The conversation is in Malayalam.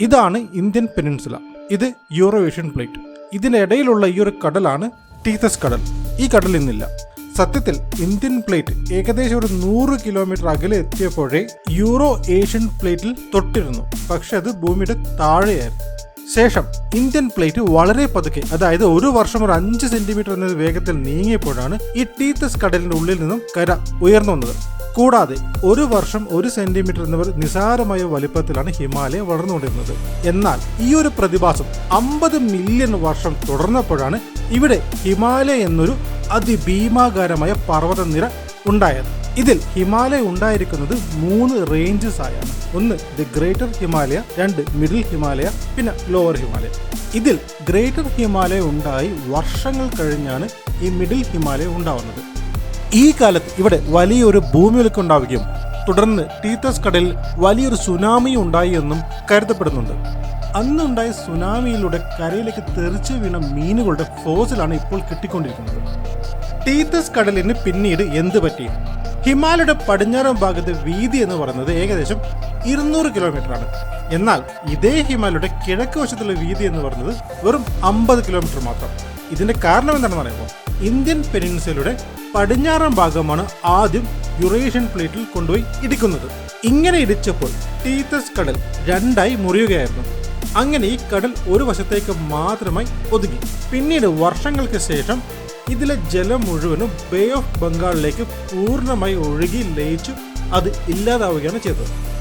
ഇതാണ് ഇന്ത്യൻ പെനിൻസുല. ഇത് യൂറോവേഷ്യൻ പ്ലേറ്റ്. ഇതിനിടയിലുള്ള ഈ ഒരു കടലാണ് ടീത്തസ് കടൽ. ഈ കടൽ ഇന്നില്ല. സത്യത്തിൽ ഇന്ത്യൻ പ്ലേറ്റ് ഏകദേശം ഒരു നൂറ് കിലോമീറ്റർ അകലെ എത്തിയപ്പോഴേ യൂറോ ഏഷ്യൻ പ്ലേറ്റിൽ തൊട്ടിരുന്നു. പക്ഷെ അത് ഭൂമിയുടെ താഴെയായിരുന്നു. ശേഷം ഇന്ത്യൻ പ്ലേറ്റ് വളരെ പതുക്കെ അതായത് ഒരു വർഷം ഒരു അഞ്ച് സെന്റിമീറ്റർ എന്ന വേഗത്തിൽ നീങ്ങിയപ്പോഴാണ് ഈ ടീത്തസ് കടലിന്റെ ഉള്ളിൽ നിന്നും കര ഉയർന്നു വന്നത്. കൂടാതെ ഒരു വർഷം ഒരു സെന്റിമീറ്റർ എന്നിവർ നിസാരമായ വലിപ്പത്തിലാണ് ഹിമാലയ വളർന്നുകൊണ്ടിരുന്നത്. എന്നാൽ ഈ ഒരു പ്രതിഭാസം അമ്പത് മില്യൺ വർഷം തുടർന്നപ്പോഴാണ് ഇവിടെ ഹിമാലയ എന്നൊരു അതിഭീമാകാരമായ പർവതനിര ഉണ്ടായത്. ഇതിൽ ഹിമാലയ ഉണ്ടായിരിക്കുന്നത് മൂന്ന് റേഞ്ചസ് ആയാണ്. ഒന്ന് ദി ഗ്രേറ്റർ ഹിമാലയ രണ്ട് മിഡിൽ ഹിമാലയ പിന്നെ ലോവർ ഹിമാലയ ഇതിൽ ഗ്രേറ്റർ ഹിമാലയ ഉണ്ടായി വർഷങ്ങൾ കഴിഞ്ഞാണ് ഈ മിഡിൽ ഹിമാലയ ഉണ്ടാവുന്നത്. ഈ കാലത്ത് ഇവിടെ വലിയൊരു ഭൂമിയൊലുക്കം ഉണ്ടാവുകയും തുടർന്ന് ടീത്തസ് കടലിൽ വലിയൊരു സുനാമി ഉണ്ടായി എന്നും കരുതപ്പെടുന്നുണ്ട്. അന്നുണ്ടായ സുനാമിയിലൂടെ കരയിലേക്ക് തെറിച്ചു വീണ മീനുകളുടെ ഫോസിലാണ് ഇപ്പോൾ കിട്ടിക്കൊണ്ടിരിക്കുന്നത്. ടീത്തസ് കടലിന് പിന്നീട് എന്ത് പറ്റി? ഹിമാലയുടെ പടിഞ്ഞാറൻ ഭാഗത്തെ വീതി എന്ന് പറയുന്നത് ഏകദേശം ഇരുന്നൂറ് കിലോമീറ്റർ ആണ് എന്നാൽ ഇതേ ഹിമാലയുടെ കിഴക്ക് വശത്തുള്ള വീതി എന്ന് പറയുന്നത് വെറും അമ്പത് കിലോമീറ്റർ മാത്രം. ഇതിന്റെ കാരണം എന്താണെന്ന് പറയുമ്പോൾ ഇന്ത്യൻ പെനിൻസുലയുടെ പടിഞ്ഞാറൻ ഭാഗമാണ് ആദ്യം യുറേഷ്യൻ പ്ലേറ്റിൽ കൊണ്ടുപോയി ഇടിക്കുന്നത്. ഇങ്ങനെ ഇടിച്ചപ്പോൾ ടീത്തസ് കടൽ രണ്ടായി മുറിയുകയായിരുന്നു. അങ്ങനെ ഈ കടൽ ഒരു വശത്തേക്ക് മാത്രമായി ഒതുങ്ങി. പിന്നീട് വർഷങ്ങൾക്ക് ശേഷം ഇതിലെ ജലം മുഴുവനും ബേ ഓഫ് ബംഗാളിലേക്ക് പൂർണമായി ഒഴുകി ലയിച്ചു. അത് ഇല്ലാതാവുകയാണ് ചെയ്തത്.